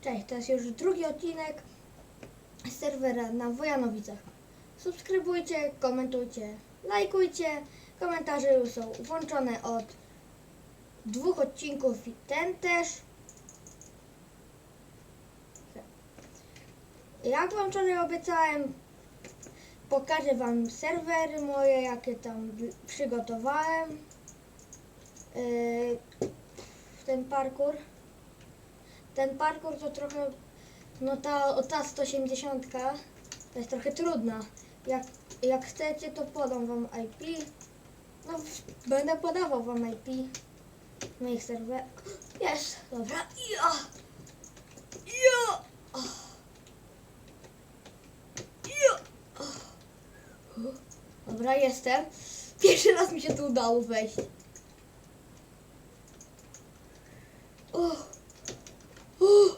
Cześć, to jest już drugi odcinek serwera na Wojanowicach. Subskrybujcie, komentujcie, lajkujcie. Komentarze już są włączone od dwóch odcinków i ten też. Jak wam wczoraj obiecałem, pokażę wam serwery moje, jakie tam przygotowałem. Yy, ten parkour. Ten parkour to trochę, no ta, ta 180 to jest trochę trudna. Jak, jak chcecie, to podam wam IP. No, będę podawał wam IP moich serwerów. Jest, dobra. Ja. Ja. Ja. Dobra, jestem. Pierwszy raz mi się tu udało wejść. O. O.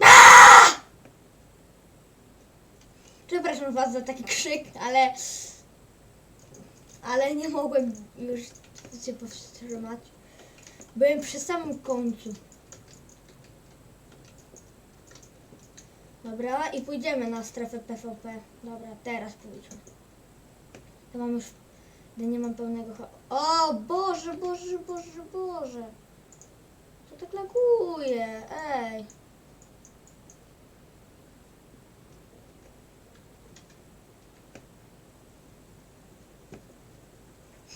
Aaa! Przepraszam was za taki krzyk, ale ale nie mogłem już się powstrzymać. Byłem przy samym końcu. Dobra, i pójdziemy na strefę PvP. Dobra, teraz pójdźmy. Ja mam już... Ja nie mam pełnego... O, Boże, Boże, Boże, Boże. Co tak laguje? Ej.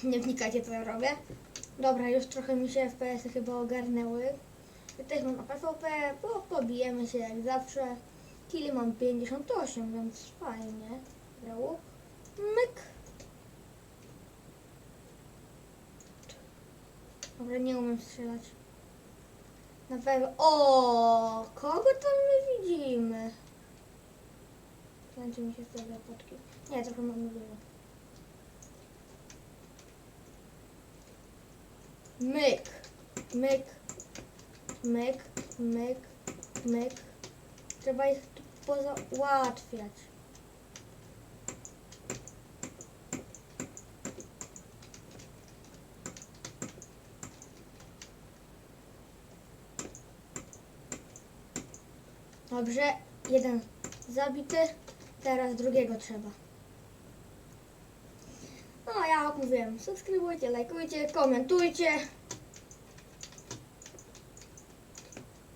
Nie wnikajcie, co ja robię. Dobra, już trochę mi się FPS-y chyba ogarnęły. Jesteśmy na PvP, bo pobijemy się jak zawsze. Kili mam 58, więc fajnie. Dobra. Myk. Dobra, nie umiem strzelać. Na pewno. O, kogo tam my widzimy? Kręci mi się z tego potki. Nie, trochę mam dużo. Myk. Myk. Myk. Myk. Myk. Trzeba ich tu pozałatwiać. Dobrze, jeden zabity, teraz drugiego trzeba. No, ja jak mówiłem, subskrybujcie, lajkujcie, komentujcie.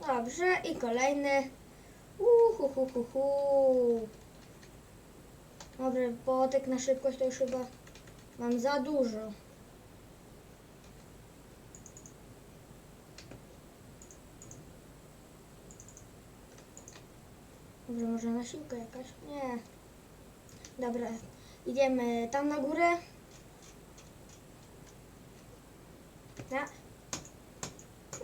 Dobrze, i kolejny. Uhuhuhuhu. Dobra, bo tak na szybkość to już chyba mam za dużo. Dobra, może na siłkę jakaś? Nie. Dobra, idziemy tam na górę. Ja.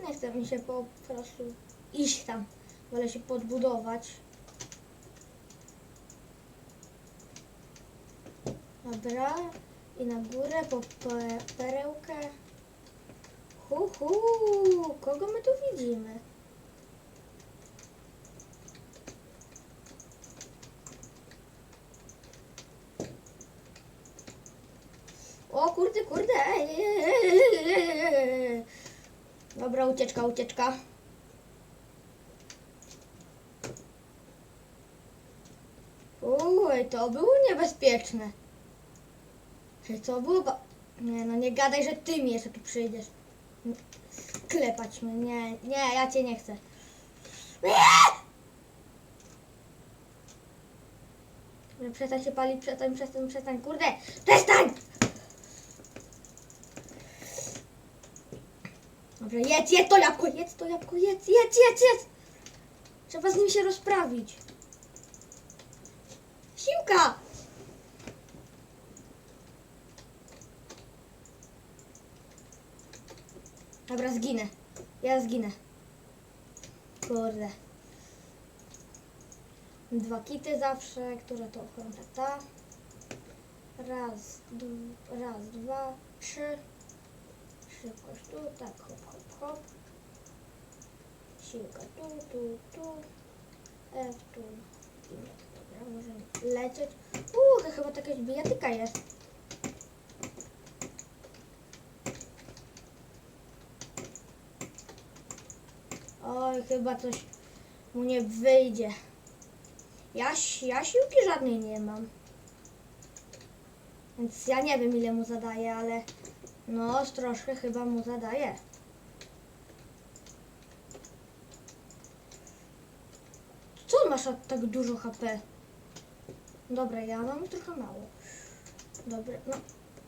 Nie chce mi się po prostu iść tam. Wolę się podbudować. Dobra. I na górę po pe perełkę. Hu, hu, kogo my tu widzimy? O kurde, kurde. ej, ej, ej. Dobra, ucieczka, ucieczka. Uj, to było niebezpieczne. Hej, To było. Nie no, nie gadaj, że ty mi jeszcze tu przyjdziesz. Klepać mnie, nie, nie, ja cię nie chcę. Przestań się palić, przestań, przestań, przestań, kurde! Przestań! Dobra, jedz, jedz to jabłko, jedz to jabłko, jedz, jedz, jedz, jedz! Trzeba z nim się rozprawić. Siłka! Dobra, zginę. Ja zginę. Kurde. Dwa kity zawsze, które to ochrona ta. Raz, raz, dwa, trzy. Szybkość tu, tak, hop, hop. Siłka tu, tu, tu. F tu. Dobra, możemy lecieć. Uuu, to chyba jakaś bijatyka jest. Oj, chyba coś mu nie wyjdzie. Ja, ja siłki żadnej nie mam. Więc ja nie wiem ile mu zadaję, ale no troszkę chyba mu zadaję. Masz tak dużo HP? Dobra, ja mam trochę mało. Dobra, no,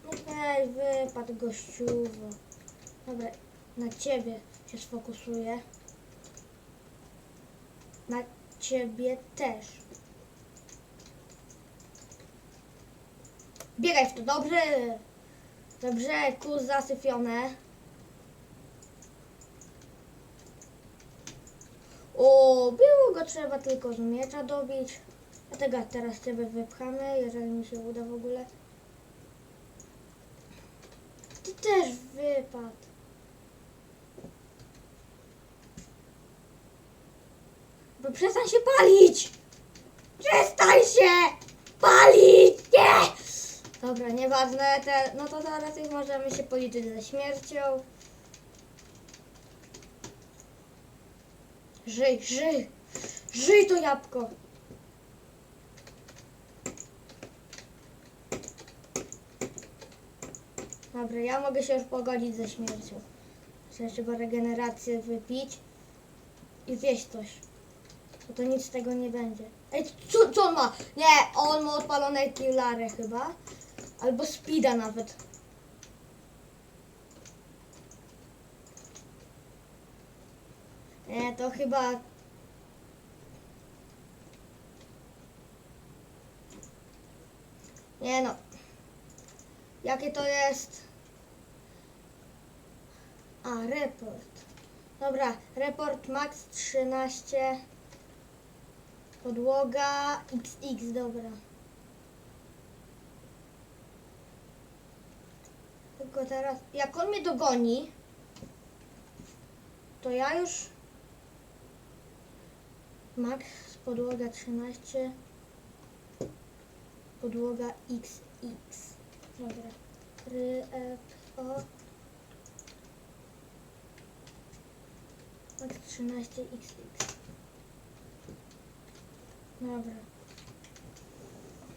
no hej, wypadł gościuwo. Dobra, na ciebie się sfokusuję. Na ciebie też. Biegaj w to, dobrze. Dobrze, kół zasyfione. O, było go trzeba tylko z miecza dobić. Dlatego teraz ciebie wypchamy, jeżeli mi się uda w ogóle. Ty też wypadł. Bo przestań się palić! Przestań się palić! Nie! Dobra, nieważne, te, no to zaraz już możemy się policzyć ze śmiercią. Żyj, żyj! Żyj to jabłko! Dobra, ja mogę się już pogodzić ze śmiercią. Muszę trzeba regenerację wypić i zjeść coś. Bo to nic z tego nie będzie. Ej, co, co on ma? Nie, on ma odpalone killary chyba. Albo speeda nawet. Nie, to chyba... Nie no. Jakie to jest? A, report. Dobra, report max 13. Podłoga XX, dobra. Tylko teraz, jak on mnie dogoni, to ja już max podłoga 13 podłoga XX. Dobra. Ry, F, O. Max 13 XX. Dobra.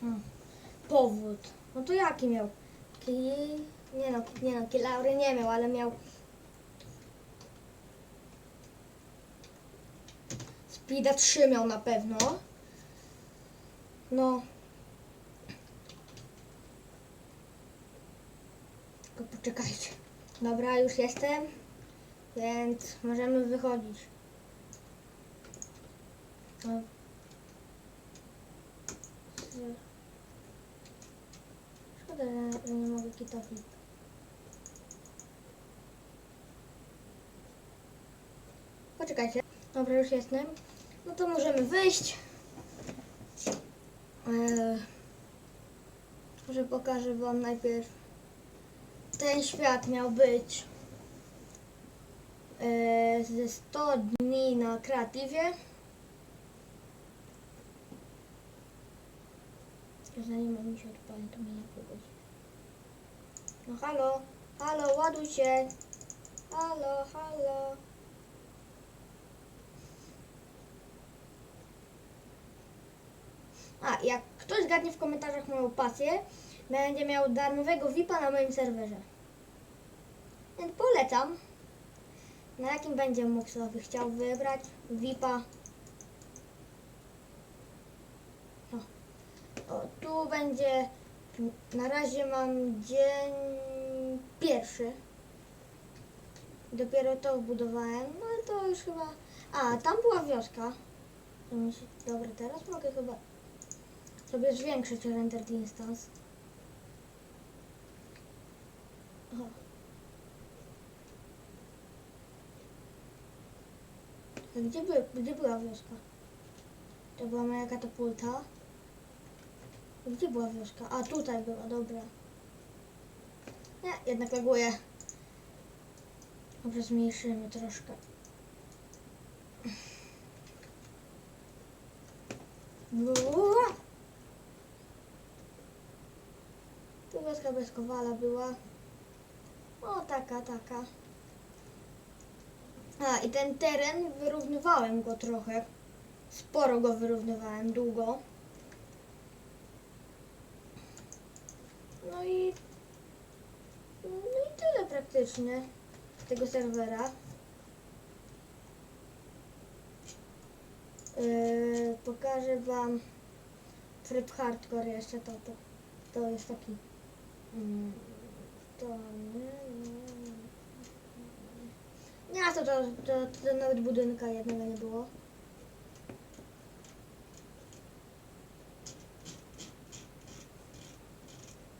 Hmm. Powód. No to jaki miał? Ki... Nie no, nie no, kilaury nie miał, ale miał... Speeda 3 miał na pewno. No. Tylko poczekajcie. Dobra, już jestem. Więc możemy wychodzić. No. Szkoda, że nie mogę kitowi. Poczekajcie. Dobra, już jestem. No to możemy wyjść. Eee, może pokażę wam najpierw. Ten świat miał być eee, ze 100 dni na kreatywie. Zanim mi się odpali, to mnie nie. No halo, halo, ładuj się. Halo, halo. A, jak ktoś zgadnie w komentarzach moją pasję, będzie miał darmowego VIPa na moim serwerze. Więc polecam. Na jakim będzie mógł sobie chciał wybrać VIPa. O. o, tu będzie. Na razie mam dzień pierwszy. Dopiero to wbudowałem, no ale to już chyba. A, tam była wioska. Dobra, teraz mogę chyba sobie zwiększyć render distance. O. A Gdzie, by, gdzie była wioska? To była moja katapulta. Gdzie była wioska? A tutaj była, dobra. Nie, jednak laguje. Dobra, zmniejszymy troszkę. Uaa! Wioska bez kowala była. O, taka, taka. A i ten teren wyrównywałem go trochę. Sporo go wyrównywałem, długo. No i. No i tyle praktycznie tego serwera. Yy, pokażę wam tryb hardcore jeszcze to, to, to jest taki to nie, nie, to, to, to, to nawet budynka jednego nie było.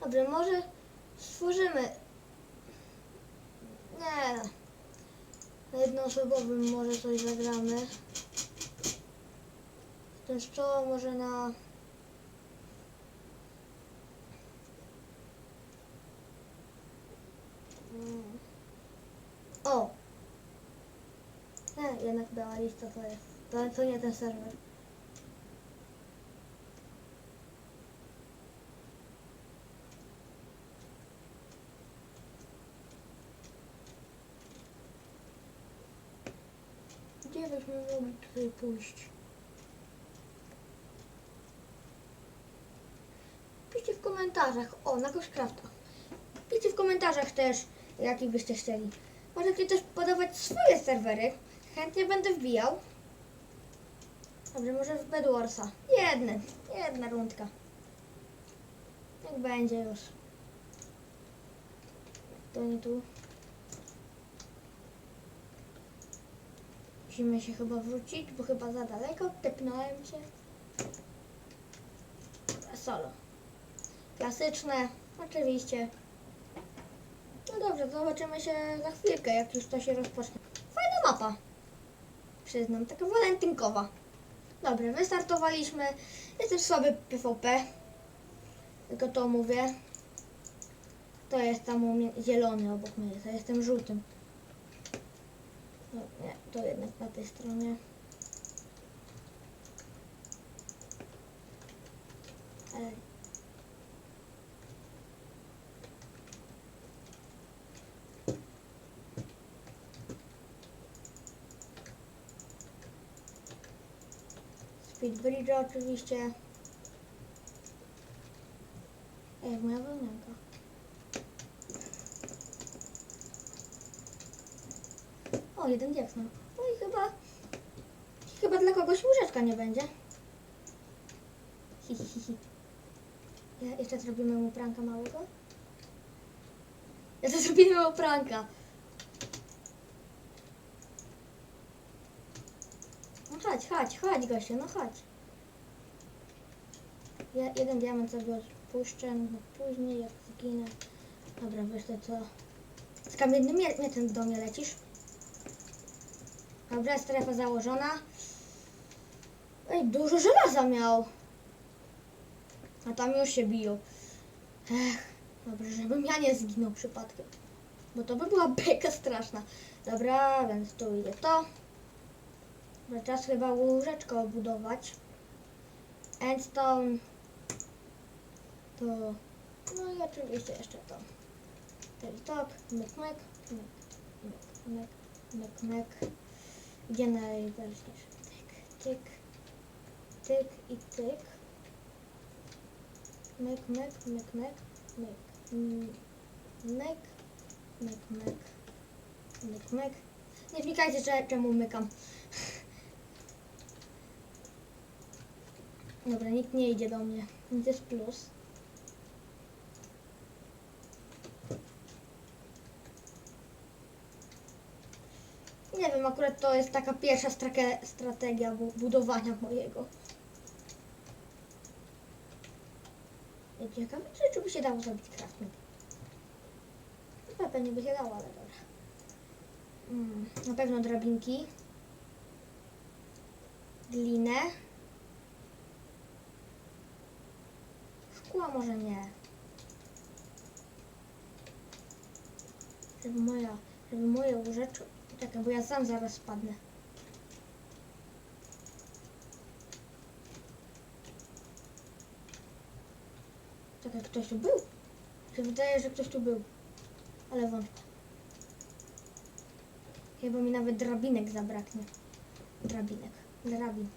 Dobrze, może stworzymy. Nie. Na jednoosobowym może coś zagramy. Ten szczoło może na. Mm. O! Nie, jednak biała lista to jest. To, to nie ten serwer. Gdzie byśmy mogli tutaj pójść? Piszcie w komentarzach. O, na Ghostcrafta. Piszcie w komentarzach też, jaki byście chcieli. Możecie też podawać swoje serwery. Chętnie będę wbijał. Dobrze, może w Bedwarsa. Jedne. Jedna rundka. Jak będzie już. To nie tu. Musimy się chyba wrócić, bo chyba za daleko. Tepnąłem się. Solo. Klasyczne, oczywiście. No dobrze, zobaczymy się za chwilkę, jak już to się rozpocznie. Fajna mapa. Przyznam, taka walentynkowa. Dobra, wystartowaliśmy. Jestem słaby PvP. Tylko to mówię. To jest tam zielony obok mnie, to jestem żółtym. No nie, to jednak na tej stronie. Ale Speedbridge oczywiście. Ej, moja wełnianka. O, jeden diaks mam. No i chyba... Chyba dla kogoś łóżeczka nie będzie. Hi, hi, hi. Ja, jeszcze zrobimy mu pranka małego. Ja to zrobimy mu pranka. No chodź, chodź, chodź gościu, no chodź. Ja jeden diament sobie odpuszczę, no później jak zginę. Dobra, wyślę to. Z kamiennym mie- mieczem do mnie lecisz. Dobra, strefa założona. Ej, dużo żelaza miał. A tam już się biją. Ech, dobrze, żebym ja nie zginął przypadkiem. Bo to by była beka straszna. Dobra, więc tu idzie to. Dobra, czas chyba łóżeczko obudować. Endstone. To. No i oczywiście jeszcze to. Czyli tok, myk, myk, myk, myk, myk, myk, myk. Gdzie najważniejsze? Tyk, tyk, tyk i tyk. Myk, myk, myk, myk, myk, mm, myk, myk, myk, myk, myk. Nie wnikajcie, czemu mykam. Dobra, nikt nie idzie do mnie, więc jest plus. Nie wiem, akurat to jest taka pierwsza strategia bu- budowania mojego. Ciekawe, czy, czy by się dało zrobić crafting. No, pewnie by się dało, ale dobra. Mm, na pewno drabinki. Glinę. Szkła może nie. Żeby moja, żeby moje łóżeczko... Czekaj, bo ja sam zaraz spadnę. Czekaj, ktoś tu był? Się wydaje, że ktoś tu był. Ale wątpię. Chyba mi nawet drabinek zabraknie. Drabinek. Drabin.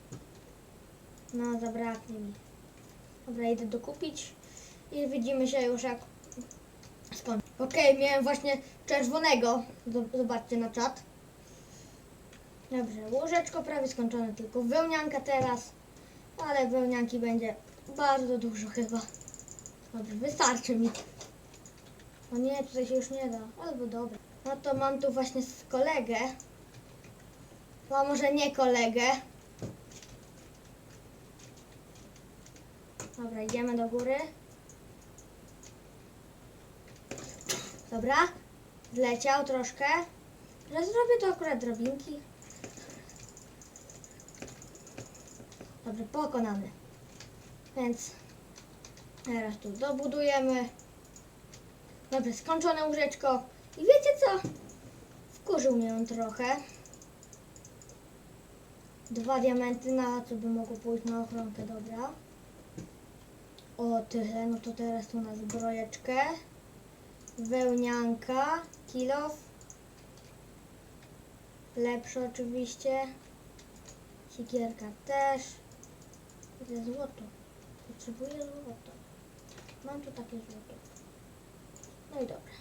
No, zabraknie mi. Dobra, idę dokupić i widzimy się już jak skończę. Okej, miałem właśnie czerwonego. Zob- Zobaczcie na czat. Dobrze, łożeczko prawie skończone, tylko wełnianka teraz. Ale wełnianki będzie bardzo dużo chyba. Dobrze, wystarczy mi. O nie, tutaj się już nie da. Albo dobra. No to mam tu właśnie kolegę. No, A może nie kolegę. Dobra, idziemy do góry. Dobra, zleciał troszkę. Że zrobię to akurat drobinki. Dobrze, pokonany. Więc teraz tu dobudujemy. Dobrze, skończone łóżeczko. I wiecie co? Wkurzył mnie on trochę. Dwa diamenty na co by mogło pójść na ochronkę, dobra. O tyle, no to teraz tu na zbrojeczkę. Wełnianka, kilof. Lepsze oczywiście. Sikierka też. Złoto? Potrzebuję złoto. Mam tu takie złoto. No i dobra.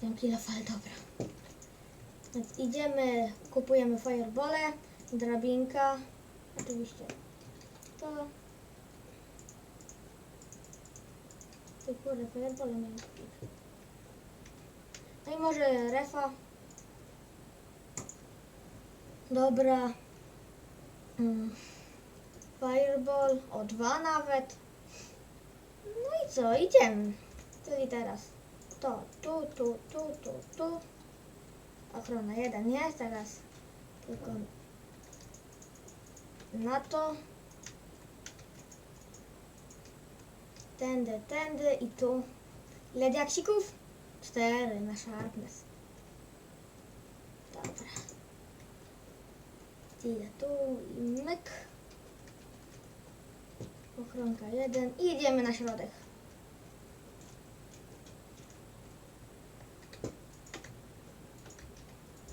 Ten kilof, ale dobra. Więc idziemy, kupujemy firebole, drabinka. Oczywiście to. Ty kurde, firebole. No i może refa. Dobra. Mm. Fireball, o dwa nawet. No i co, idziemy. Czyli teraz to, tu, tu, tu, tu, tu. Ochrona jeden jest, teraz tylko na to. Tędy, tędy i tu. Ile diaksików? Cztery na sharpness. Dobra. Idę tu i myk. Jeden i idziemy na środek.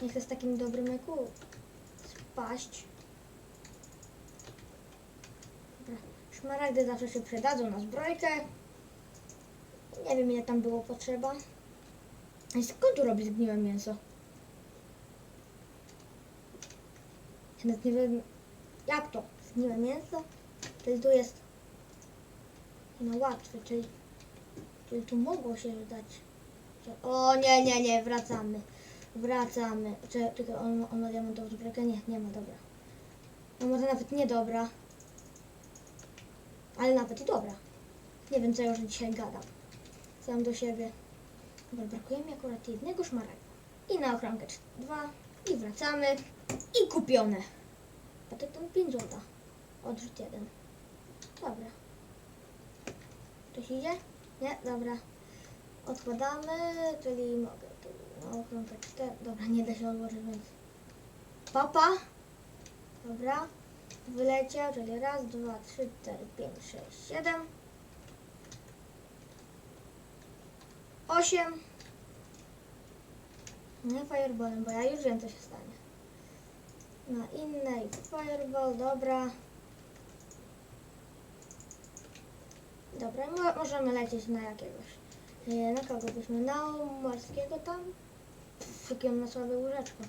Nie chcę z takim dobrym myku spaść. Szmaragdy zawsze się przydadzą na zbrojkę. Nie wiem ile tam było potrzeba. A skąd tu robi zgniłe mięso? Ja nawet nie wiem jak to? Zgniłe mięso? Czyli tu jest no łatwe, czyli, czyli tu mogło się dać. O nie, nie, nie, wracamy. Wracamy. Czy, czekaj, on, on ma diamentową zbrojkę? Nie, nie ma, dobra. No może nawet nie dobra. Ale nawet i dobra. Nie wiem, co ja już dzisiaj gadam. Sam do siebie. Dobra, brakuje mi akurat jednego szmaragdu. I na ochronkę dwa. I wracamy. I kupione. A to tam 5 złota. Odrzut jeden. Dobra. Ktoś idzie? Nie? Dobra. Odkładamy, czyli mogę tu na ochronkę 4. Dobra, nie da się odłożyć, więc... Papa. Dobra. Wyleciał, czyli raz, dwa, trzy, cztery, pięć, sześć, siedem. Osiem. Nie fireballem, bo ja już wiem, co się stanie. Na innej fireball, dobra. Dobra, mo możemy lecieć na jakiegoś. Nie, na kogo byśmy? Na morskiego tam? On ma słabe łóżeczko.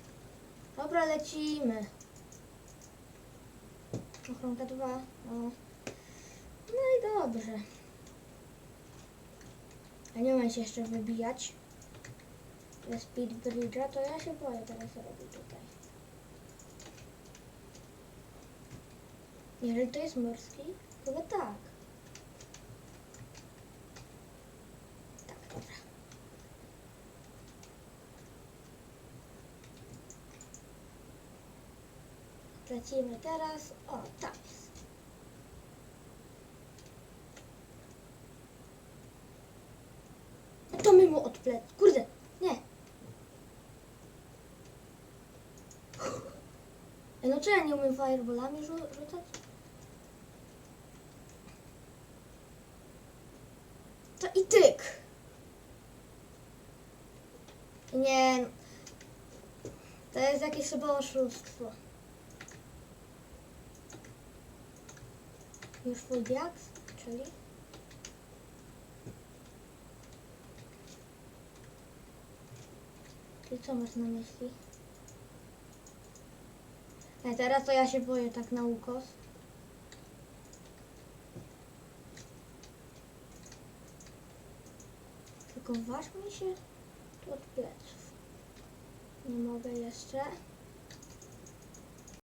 Dobra, lecimy. Ochronka dwa. No. no i dobrze. A nie umiem się jeszcze wybijać. Ze speed bridge'a, to ja się boję teraz robić tutaj. Jeżeli to jest morski, chyba. Tak, dobra. Lecimy teraz. O, tak jest. No To my mu odplec. Kurde, nie. No czy ja nie umiem fireballami rzu- rzucać? To i tyk. Nie, no, To jest jakieś chyba oszustwo. Już full diaks, czyli? Ty co masz na myśli? Nie, teraz to ja się boję tak na ukos. Tylko waż mi się tu od pleców. Nie mogę jeszcze.